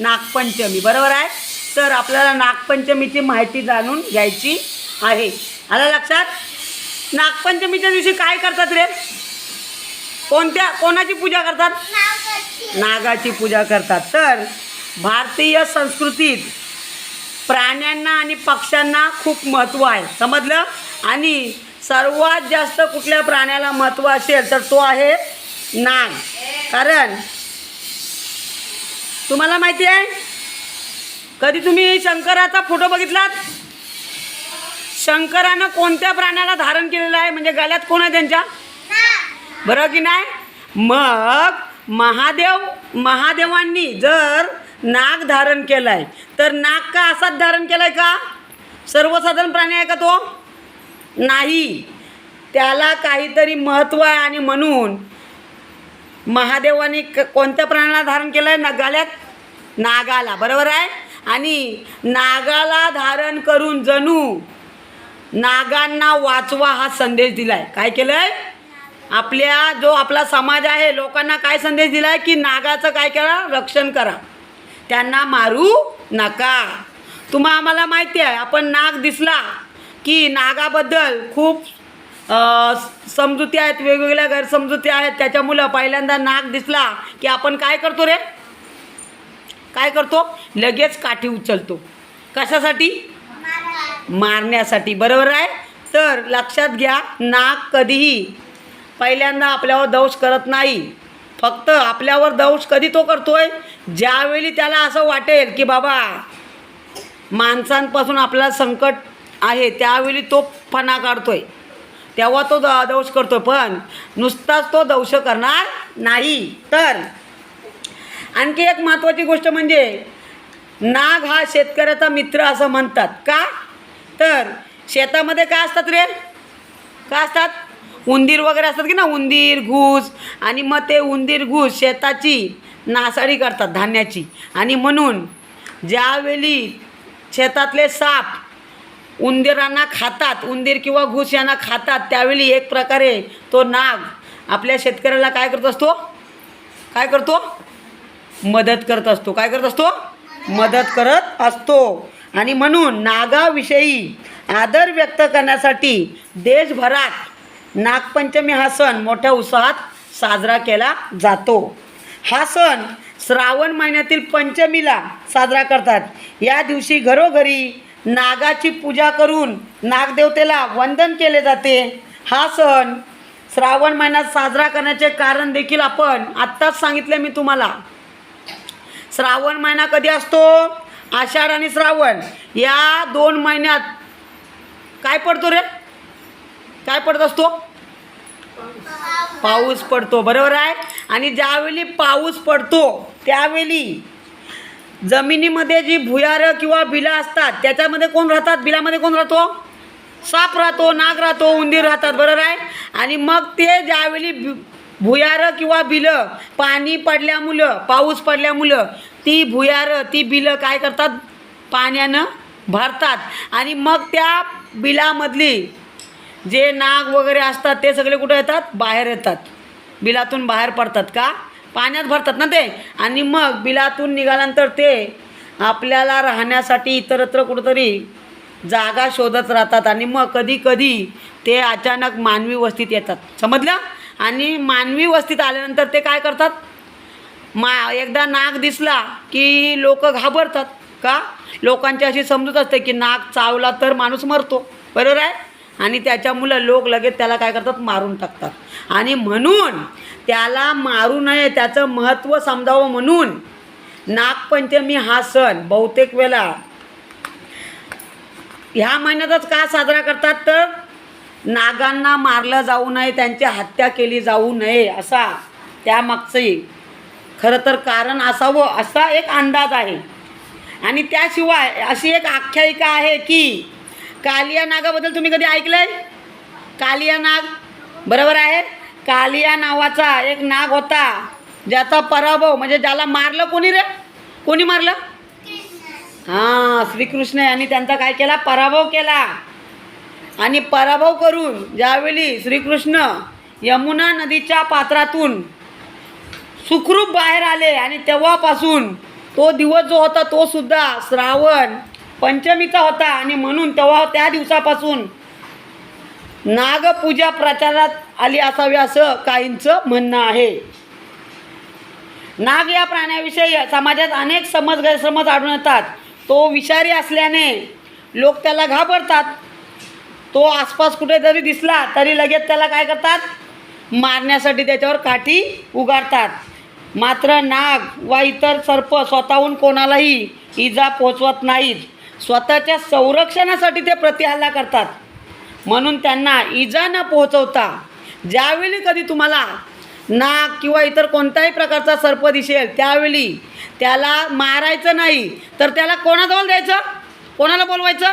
नागपंचमी बरोबर आहे? तर आपल्याला नागपंचमीची माहिती जाणून घ्यायची आहे. आलं लक्षात? नागपंचमीच्या दिवशी काय करतात रे? कोणत्या कोणाची पूजा करतात? नागाची. पूजा करतात. तर भारतीय संस्कृतीत प्राण्यांना आणि पक्ष्यांना खूप महत्त्व आहे. समजलं? आणि सर्वात जास्त कुठल्या प्राण्याला महत्त्व असेल तर तो आहे नाग. कारण तुम्हाला माहिती आहे? कधी तुम्ही शंकराचा फोटो बघितलात? शंकरानं कोणत्या प्राण्याला धारण केलेलं आहे? म्हणजे गळ्यात कोण आहे त्यांच्या? बरं की नाही? मग महादेव महादेवांनी जर नाग धारण केलं आहे तर नाग का असाच धारण केला आहे का? सर्वसाधारण प्राणी आहे का तो? नाही. त्याला काहीतरी महत्त्व आहे आणि म्हणून महादेवाने क कोणत्या प्राण्याला धारण केलं आहे ना नागाला बरोबर आहे? आणि नागाला धारण करून जणू नागांना वाचवा हा संदेश दिला आहे काय केलं आहे आपल्या जो आपला समाज आहे लोकांना काय संदेश दिला आहे की नागाचं काय करा? रक्षण करा. त्यांना मारू नका. तुम्हा आम्हाला माहिती आहे आपण नाग दिसला की नागाबद्दल खूप समजुती आहेत वेगवेगळ्या गैरसमजुती आहेत. त्याच्यामुळं पहिल्यांदा नाक दिसला की आपण काय करतो रे? काय करतो? लगेच काठी उचलतो. कशासाठी? मारण्यासाठी. बरोबर आहे? तर लक्षात घ्या नाक कधीही पहिल्यांदा आपल्यावर दंश करत नाही. फक्त आपल्यावर दंश कधी तो करतोय? ज्यावेळी त्याला असं वाटेल की बाबा माणसांपासून आपल्याला संकट आहे त्यावेळी तो फणा काढतोय. तेव्हा तो द दंश करतो पण नुसताच तो दंश करणार नाही. तर आणखी एक महत्त्वाची गोष्ट म्हणजे नाग हा शेतकऱ्याचा मित्र असं म्हणतात. का? तर शेतामध्ये काय असतात रे? काय असतात? उंदीर वगैरे असतात की ना उंदीर घूस आणि मग ते उंदीर घूस शेताची नासाडी करतात धान्याची. आणि म्हणून ज्यावेळी शेतातले साप उंदिरांना खातात उंदीर किंवा घुस यांना खातात त्यावेळी एक प्रकारे तो नाग आपल्या शेतकऱ्याला काय करत असतो? काय करतो? मदत करत असतो. काय करत असतो? मदत करत असतो. आणि म्हणून नागाविषयी आदर व्यक्त करण्यासाठी देशभरात नागपंचमी हा सण मोठ्या उत्साहात साजरा केला जातो. हा सण श्रावण महिन्यातील पंचमीला साजरा करतात. या दिवशी घरोघरी नागाची पूजा करून नागदेवतेला वंदन केले जाते. हा सण श्रावण महिन्यात साजरा करण्याचे कारण देखील आपण आत्ताच सांगितले मी तुम्हाला. श्रावण महिना कधी असतो? आषाढ आणि श्रावण. या दोन महिन्यात काय पडतो रे? काय पडत असतो? पाऊस पडतो. बरोबर आहे? आणि ज्यावेळी पाऊस पडतो त्यावेळी जमिनीमध्ये जी भुयारं किंवा बिलं असतात त्याच्यामध्ये कोण राहतात? बिलामध्ये कोण राहतो? साप राहतो नाग राहतो उंदीर राहतात बरोबर आहे? आणि मग ते ज्यावेळी भु- भुयारं किंवा बिलं पाणी पडल्यामुळं पाऊस पडल्यामुळं ती भुयारं ती बिलं काय करतात? पाण्यानं भरतात. आणि मग त्या बिलामधली जे नाग वगैरे असतात ते सगळे कुठं येतात? बाहेर येतात. बिलातून बाहेर पडतात का? पाण्यात भरतात ना ते. आणि मग बिलातून निघाल्यानंतर ते आपल्याला राहण्यासाठी इतरत्र कुठंतरी जागा शोधत राहतात. आणि मग कधी कधी ते अचानक मानवी वस्तीत येतात. समजलं? आणि मानवी वस्तीत आल्यानंतर ते काय करतात? मा एकदा नाग दिसला की लोक घाबरतात. का? लोकांची अशी समजूत असते की नाग चावला तर माणूस मरतो. बरोबर आहे? आणि त्याच्यामुळं लोक लगेच त्याला काय करतात? मारून टाकतात. आणि म्हणून त्याला मारू नये त्याचं महत्त्व समजावं म्हणून नागपंचमी हा सण बहुतेक वेळा ह्या महिन्यातच का साजरा करतात तर नागांना मारलं जाऊ नये त्यांची हत्या केली जाऊ नये असा त्यामागचंही खरं तर कारण असावं असा एक अंदाज आहे. आणि त्याशिवाय अशी एक आख्यायिका आहे की कालिया नागाबद्दल तुम्ही कधी ऐकलंय? कालिया नाग बरोबर आहे? कालिया नावाचा एक नाग होता. ज्याचा पराभव म्हणजे ज्याला मारलं कोणी रे? कोणी मारलं? हां श्रीकृष्ण यांनी त्यांचा काय केला? पराभव केला. आणि पराभव करून ज्यावेळी श्रीकृष्ण यमुना नदीच्या पात्रातून सुखरूप बाहेर आले आणि तेव्हापासून तो दिवस जो होता तो सुद्धा श्रावण पंचमीचा होता. आणि म्हणून तेव्हा त्या दिवसापासून नागपूजा प्रचारात आली असावी असं काहींचं म्हणणं आहे. नाग या प्राण्याविषयी समाजात अनेक समज गैरसमज आढळून येतात. तो विषारी असल्याने लोक त्याला घाबरतात. तो आसपास कुठे जरी दिसला तरी लगेच त्याला काय करतात? मारण्यासाठी त्याच्यावर काठी उगारतात. मात्र नाग वा इतर सर्प स्वतःहून कोणालाही इजा पोचवत नाहीत. स्वतःच्या संरक्षणासाठी ते प्रतिहल्ला करतात. म्हणून त्यांना इजा न पोहोचवता. ज्यावेळी कधी तुम्हाला नाक किंवा इतर कोणत्याही प्रकारचा सर्प दिसेल त्यावेळी त्याला मारायचं नाही. तर त्याला कोणाजवळ द्यायचं? कोणाला बोलवायचं?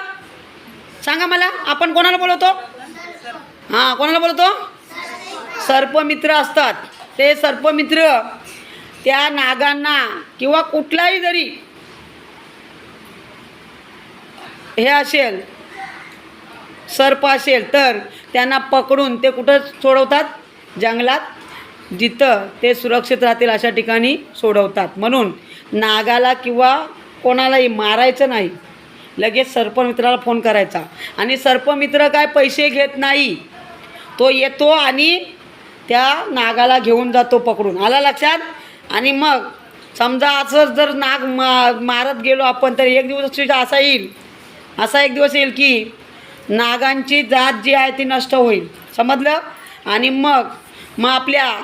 सांगा मला आपण कोणाला बोलवतो? हां कोणाला बोलवतो? सर्पमित्र असतात. ते सर्पमित्र त्या नागांना किंवा कुठलाही जरी हे असेल सर्प असेल तर त्यांना पकडून ते कुठं सोडवतात? जंगलात. जिथं ते सुरक्षित राहतील अशा ठिकाणी सोडवतात. म्हणून नागाला किंवा कोणालाही मारायचं नाही. लगेच सर्पमित्राला फोन करायचा. आणि सर्पमित्र काय पैसे घेत नाही. तो येतो आणि त्या नागाला घेऊन जातो पकडून. आला लक्षात? आणि मग समजा असंच जर नाग मा मारत गेलो आपण तर एक दिवस असा येईल. असा एक दिवस येईल की नागांची जात जी आहे ती नष्ट होईल. समजलं? आणि मग मग आपल्या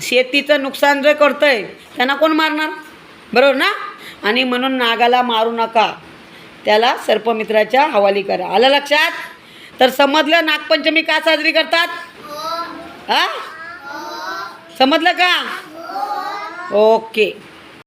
शेतीचं नुकसान जे करतं आहे त्यांना कोण मारणार? बरोबर ना? आणि म्हणून नागाला मारू नका. त्याला सर्पमित्राच्या हवाली करा. आलं लक्षात? तर समजलं नागपंचमी का साजरी करतात? हा. समजलं का? ओके.